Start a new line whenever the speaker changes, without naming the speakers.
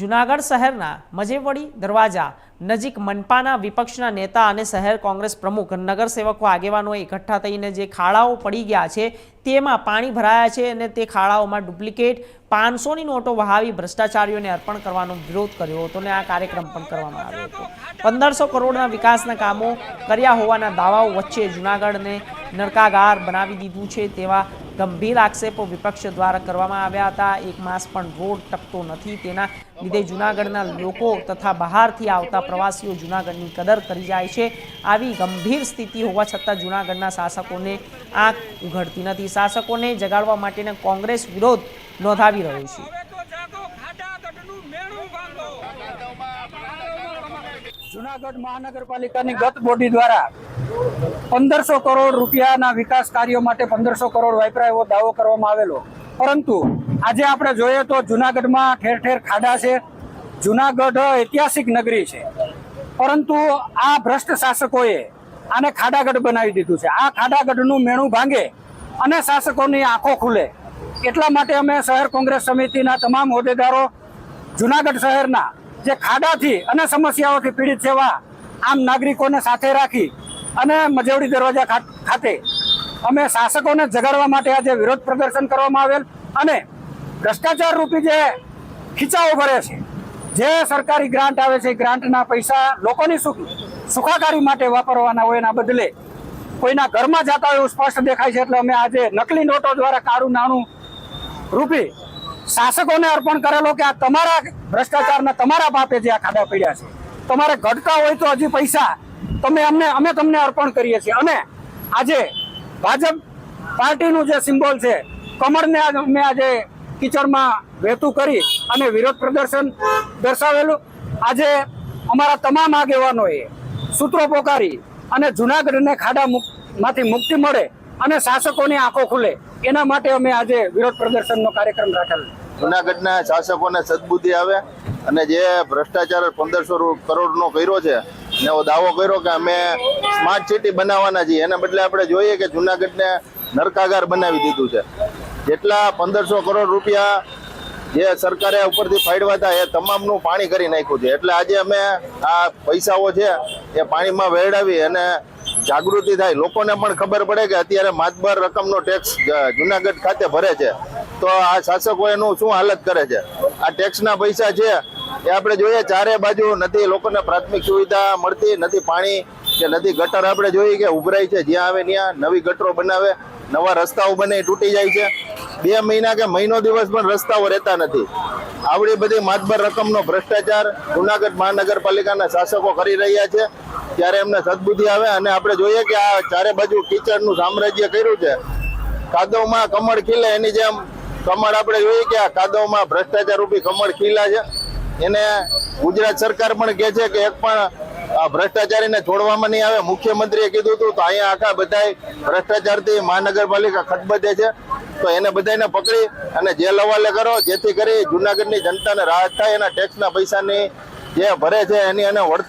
જુનાગઢ શહેરના મજેવડી દરવાજા નજીક મનપાના વિપક્ષના નેતા અને શહેર કોંગ્રેસ પ્રમુખ નગરસેવકો આગેવાનો એકઠા થઈને જે ખાડાઓ પડી ગયા છે, તેમાં પાણી ભરાયા છે અને તે ખાડાઓમાં ડુપ્લિકેટ પાંચસોની નોટો વહાવી ભ્રષ્ટાચારીઓને અર્પણ કરવાનો વિરોધ કર્યો હતો અને આ કાર્યક્રમ પણ કરવામાં આવ્યો હતો. પંદરસો કરોડના વિકાસના કામો કર્યા હોવાના દાવાઓ વચ્ચે જુનાગઢને નરકાગાર બનાવી દીધું છે તેવા ગંભીર આક્ષેપો વિપક્ષ દ્વારા કરવામાં આવ્યા હતા. એક માસ પણ રોડ ટકતો નથી. તેના લીધે જુનાગઢના લોકો તથા બહારથી આવતા પ્રવાસીઓ જુનાગઢની કદર કરી જાય છે. આવી ગંભીર સ્થિતિ હોવા છતાં જુનાગઢના શાસકોને આંખ ઉઘડતી નથી. શાસકોને જગાડવા માટેના કોંગ્રેસ વિરોધ નોંધાવી રહ્યો છે
હવે તો જાગો ખાડા ગઢનું મેણું બાંધો
જુનાગઢ મહાનગરપાલિકાની ગત બોડી દ્વારા પંદરસો કરોડ રૂપિયાના વિકાસ કાર્યો માટે પંદરસો કરોડ વાપરાય એવો દાવો કરવામાં આવેલો. પરંતુ આજે આપણે જોઈએ તો જુનાગઢમાં ઠેર ઠેર ખાડા છે. જુનાગઢ ઐતિહાસિક નગરી છે. પરંતુ આ ભ્રષ્ટ શાસકોએ આને ખાડાગઢ બનાવી દીધું છે. આ ખાડાગઢનું મેણું ભાંગે અને શાસકોની આંખો ખુલે. એટલા માટે અમે શહેર કોંગ્રેસ સમિતિના તમામ હોદ્દેદારો જુનાગઢ શહેરના જે ખાડાથી અને સમસ્યાઓથી પીડિત સેવા આમ નાગરિકોને સાથે રાખી અને મજવડી દરવાજા ખાતે અમે શાસકોને જગાડવા માટે આજે વિરોધ પ્રદર્શન કરવામાં આવેલ અને ભ્રષ્ટાચાર રૂપી જે ખીચાઓ ભરે છે, જે સરકારી ગ્રાન્ટ આવે છે ગ્રાન્ટના પૈસા લોકોની સુખ, સુખાકારી માટે વાપરવાના હોય એના બદલે કોઈના ઘરમાં જતા હોય એવું સ્પષ્ટ દેખાય છે, એટલે અમે આજે નકલી નોટો દ્વારા કાળું નાણું રૂપી શાસકોને અર્પણ કરેલો કે આ તમારા ભ્રષ્ટાચારના તમારા પાપે જે આ ખાડા પડ્યા છે. તમારે ઘટતા હોય તો હજી પૈસા તમે અમને, અમે તમને અર્પણ કરીએ છીએ. અને આજે ભાજપ પાર્ટીનું જે સિમ્બોલ છે, કમળને અમે આજે કિચડમાં વહેતું કરી અને વિરોધ પ્રદર્શન દર્શાવેલું. આજે અમારા તમામ આગેવાનોએ સૂત્રો પોકારી અને જુનાગઢને ખાડા માંથી મુક્તિ મળે અને શાસકોની આંખો ખુલે. એના માટે અમે આજે વિરોધ પ્રદર્શનનો કાર્યક્રમ રાખેલો
જુનાગઢના શાસકોને સદબુદ્ધિ આવે અને જે ભ્રષ્ટાચાર પંદરસો કરોડનો કર્યો છે ને એવો દાવો કર્યો કે અમે સ્માર્ટ સિટી બનાવવાના છીએ. એના બદલે આપણે જોઈએ કે જુનાગઢને નરકાગાર બનાવી દીધું છે. જેટલા પંદરસો કરોડ રૂપિયા જે સરકારે ઉપરથી ફાડવા હતા, એ તમામનું પાણી કરી નાખ્યું છે. એટલે આજે અમે આ પૈસાઓ છે, એ પાણીમાં વેડાવી અને જાગૃતિ થાય. લોકોને પણ ખબર પડે કે અત્યારે માતબર રકમનો ટેક્સ જુનાગઢ ખાતે ભરે છે. તો આ શાસકો એનું શું હાલત કરે છે? આ ટેક્સના પૈસા છે, એ આપણે જોઈએ, ચારે બાજુ નથી, લોકોને પ્રાથમિક સુવિધા મળતી, નથી પાણી કે નથી ગટર આપણે જોઈએ કે ઉભરાય છે, જ્યાં આવે ત્યાં નવી ગટરો બનાવે, નવા રસ્તાઓ બને, તૂટી જાય છે. બે મહિના કે મહિનો દિવસ પણ રસ્તાઓ રહેતા નથી. આવડી બધી માતબર રકમનો ભ્રષ્ટાચાર જુનાગઢ મહાનગરપાલિકાના શાસકો કરી રહ્યા છે. ત્યારે એમને સદબુદ્ધિ આવે અને આપણે જોઈએ કે આ ચારે બાજુ કીચડનું સામ્રાજ્ય કર્યું છે. કાદવમાં કમળ ખીલે, એની જેમ કમળ આપણે જોઈએ કે આ કાદવમાં ભ્રષ્ટાચાર રૂપી કમળ ખીલા છે. એને ગુજરાત સરકાર પણ કહે છે કે એક પણ આ ભ્રષ્ટાચારીને છોડવામાં નહીં આવે. મુખ્યમંત્રીએ કીધું હતું તો અહીંયા આખા બધાય ભ્રષ્ટાચારથી મહાનગરપાલિકા ખતબદે છે. તો એને બધાને પકડી અને જેલ હવાલે કરો. જેથી કરી જુનાગઢની જનતાને રાહત થાય. એના ટેક્સના પૈસાની જે ભરે છે એની એને વળતર